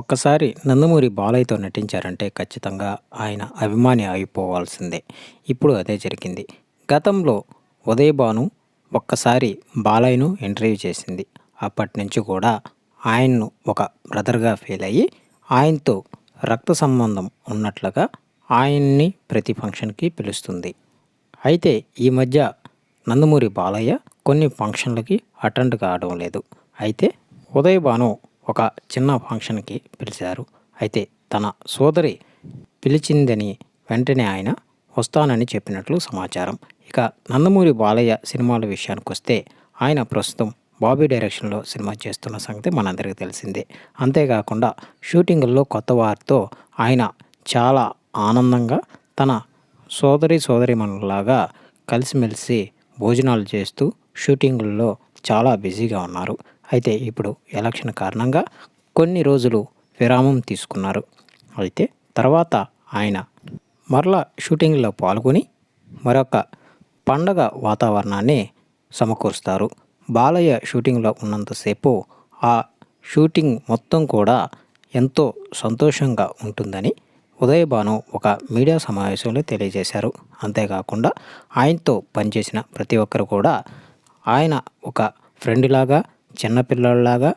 ఒక్కసారి నందమూరి బాలయ్యతో నటించారంటే ఖచ్చితంగా ఆయన అభిమాని అయిపోవాల్సిందే. ఇప్పుడు అదే జరిగింది. గతంలో ఉదయభాను ఒక్కసారి బాలయ్యను ఇంటర్వ్యూ చేసింది. అప్పటి నుంచి కూడా ఆయన్ను ఒక బ్రదర్గా ఫీల్ అయ్యి ఆయనతో రక్త సంబంధం ఉన్నట్లుగా ఆయన్ని ప్రతి ఫంక్షన్కి పిలుస్తుంది. అయితే ఈ మధ్య నందమూరి బాలయ్య కొన్ని ఫంక్షన్లకి అటెండ్ కావడం లేదు. అయితే ఉదయభాను ఒక చిన్న ఫంక్షన్కి పిలిచారు. అయితే తన సోదరి పిలిచిందని వెంటనే ఆయన వస్తానని చెప్పినట్లు సమాచారం. ఇక నందమూరి బాలయ్య సినిమాల విషయానికి వస్తే ఆయన ప్రస్తుతం బాబీ డైరెక్షన్లో సినిమా చేస్తున్న సంగతి మనందరికీ తెలిసిందే. అంతేకాకుండా షూటింగుల్లో కొత్త వారితో ఆయన చాలా ఆనందంగా తన సోదరి సోదరిమణులాగా కలిసిమెలిసి భోజనాలు చేస్తూ షూటింగుల్లో చాలా బిజీగా ఉన్నారు. అయితే ఇప్పుడు ఎలక్షన్ కారణంగా కొన్ని రోజులు విరామం తీసుకున్నారు. అయితే తర్వాత ఆయన మరలా షూటింగ్లో పాల్గొని మరొక పండగ వాతావరణాన్ని సమకూరుస్తారు. బాలయ్య షూటింగ్లో ఉన్నంతసేపు ఆ షూటింగ్ మొత్తం కూడా ఎంతో సంతోషంగా ఉంటుందని ఉదయభాను ఒక మీడియా సమావేశంలో తెలియజేశారు. అంతేకాకుండా ఆయనతో పనిచేసిన ప్రతి ఒక్కరు కూడా ఆయన ఒక ఫ్రెండ్ లాగా చిన్నపిల్లలాగా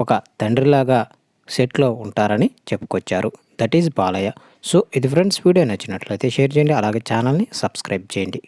ఒక తండ్రిలాగా సెట్లో ఉంటారని చెప్పుకొచ్చారు. That is Balayya. సో ఇది ఫ్రెండ్స్ వీడియో నచ్చినట్లయితే షేర్ చేయండి. అలాగే ఛానల్ని సబ్స్క్రైబ్ చేయండి.